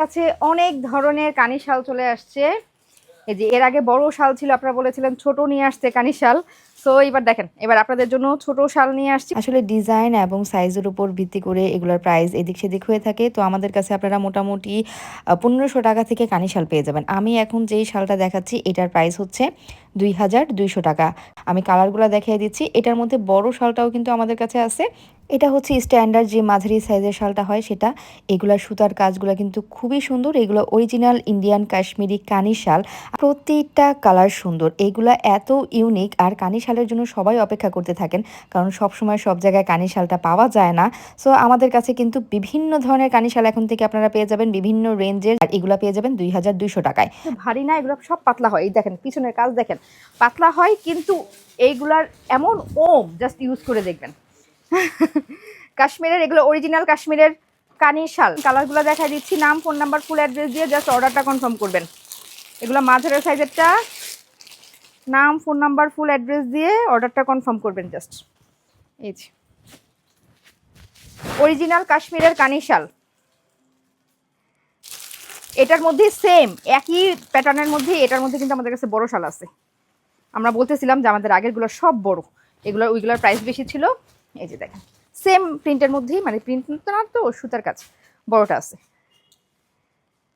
কাছে অনেক ধরনের কানি শাল চলে আসছে। এই যে এর আগে বড় শাল ছিল, আপনারা বলেছিলেন ছোট নিয়ে আসছে কানি শাল। সো এবার দেখেন, এবার আপনাদের জন্য ছোট শাল নিয়ে আসছি। আসলে ডিজাইন এবং সাইজের উপর ভিত্তি করে এগুলোর প্রাইস এদিক সেদিক হয়ে থাকে। তো আমাদের কাছে আপনারা মোটামুটি পনেরোশো টাকা থেকে কানি শাল পেয়ে যাবেন। আমি এখন যেই শালটা দেখাচ্ছি, এটার প্রাইস হচ্ছে দুই হাজার দুইশো টাকা। আমি কালারগুলো দেখিয়ে দিচ্ছি। এটার মধ্যে বড় শালটাও কিন্তু আমাদের কাছে আছে। এটা হচ্ছে স্ট্যান্ডার্ড যে মাঝারি সাইজের শালটা হয় সেটা। এগুলার সুতার কাজগুলো কিন্তু খুবই সুন্দর। এগুলো অরিজিনাল ইন্ডিয়ান কাশ্মীরি কানি শাল। প্রতিটা কালার সুন্দর। এগুলা এত ইউনিক আর কানি শালের জন্য সবাই অপেক্ষা করতে থাকেন। কারণ সব সময় সব জায়গায় কানি শালটা পাওয়া যায় না। সো আমাদের কাছে কিন্তু বিভিন্ন ধরনের কানি শাল এখন থেকে আপনারা পেয়ে যাবেন বিভিন্ন রেঞ্জের আর এগুলা পেয়ে যাবেন দুই হাজার দুইশো টাকায়। ভারী না, এগুলো সব পাতলা হয়। এই দেখেন, পিছনের কাজ দেখেন। পাতলা হয়, কিন্তু এইগুলার এমন ওম জাস্ট ইউজ করে দেখবেন। কাশ্মীরের, এগুলো অরিজিনাল কাশ্মীরের কানি শাল। কালারগুলো দেখা দিচ্ছি, নাম ফোন নাম্বার ফুল অ্যাড্রেস দিয়ে জাস্ট অর্ডারটা কনফার্ম করবেন। এগুলো মাঝারের সাইজেরটা নাম ফোন নাম্বার ফুল অ্যাড্রেস দিয়ে অর্ডারটা কনফার্ম করবেন জাস্ট এই যে। অরিজিনাল কাশ্মীরের কানি শাল। এটার মধ্যে সেম একই প্যাটার্নের মধ্যে, এটার মধ্যে কিন্তু আমাদের কাছে বড় শাল আছে। আমরা বলতেছিলাম যে আমাদের আগেরগুলো সব বড়। এগুলোর ওইগুলোর প্রাইস বেশি ছিল। এই যে দেখেন সেম প্রিন্টের মধ্যেই মানে প্রিন্ট না তো, সুতার কাজ, বড়টা আছে।